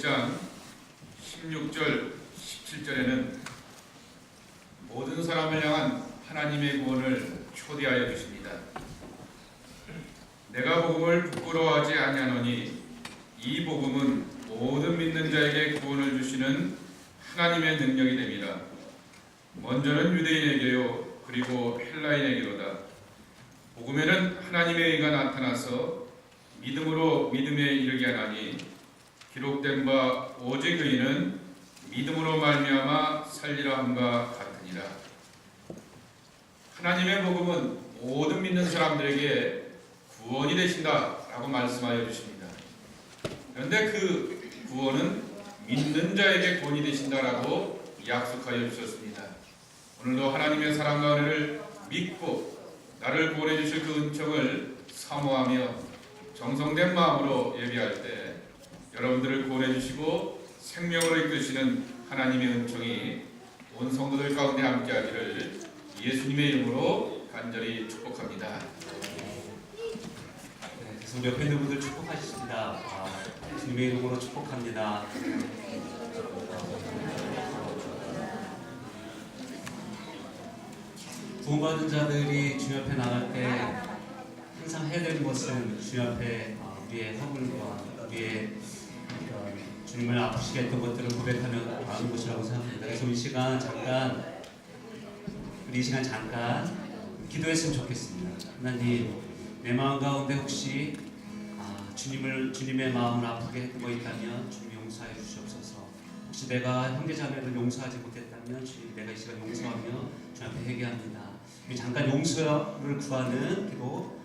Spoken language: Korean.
로마서 1장 16절 17절에는 모든 사람을 향한 하나님의 구원을 초대하여 주십니다. 내가 복음을 부끄러워하지 아니하노니 이 복음은 모든 믿는 자에게 구원을 주시는 하나님의 능력이 됩니다. 먼저는 유대인에게요 그리고 헬라인에게로다. 복음에는 하나님의 의가 나타나서 믿음으로 믿음에 이르게 하나니 기록된 바 오직 의인은 믿음으로 말미암아 살리라 함과 같으니라. 하나님의 복음은 모든 믿는 사람들에게 구원이 되신다라고 말씀하여 주십니다. 그런데 그 구원은 믿는 자에게 구원이 되신다라고 약속하여 주셨습니다. 오늘도 하나님의 사랑과 은혜를 믿고 나를 구원해 주실 그 은총을 사모하며 정성된 마음으로 예배할 때 여러분들을 구원해 주시고 생명으로 이끄시는 하나님의 은총이 온 성도들 가운데 함께하기를 예수님의 이름으로 간절히 축복합니다. 네, 계속 옆에 있는 분들 축복하십니다. 아, 주님의 이름으로 축복합니다. 구원받은 자들이 주 앞에 나갈 때 항상 해야 되는 것은 주 앞에 어, 우리의 허물과 우리의 어, 주님을 아프시게 했던 것들을 고백하며 나가는 것이라고 생각합니다. 그래서 이 시간 잠깐 우리 이 시간 잠깐 기도했으면 좋겠습니다. 하나님 내 마음 가운데 혹시 아, 주님을 주님의 마음을 아프게 했던 거 있다면 주님 용서해 주시옵소서. 혹시 내가 형제자매를 용서하지 못했다면 주님 내가 이 시간 용서하며 주 앞에 회개합니다. 잠깐 용서를 구하는 기도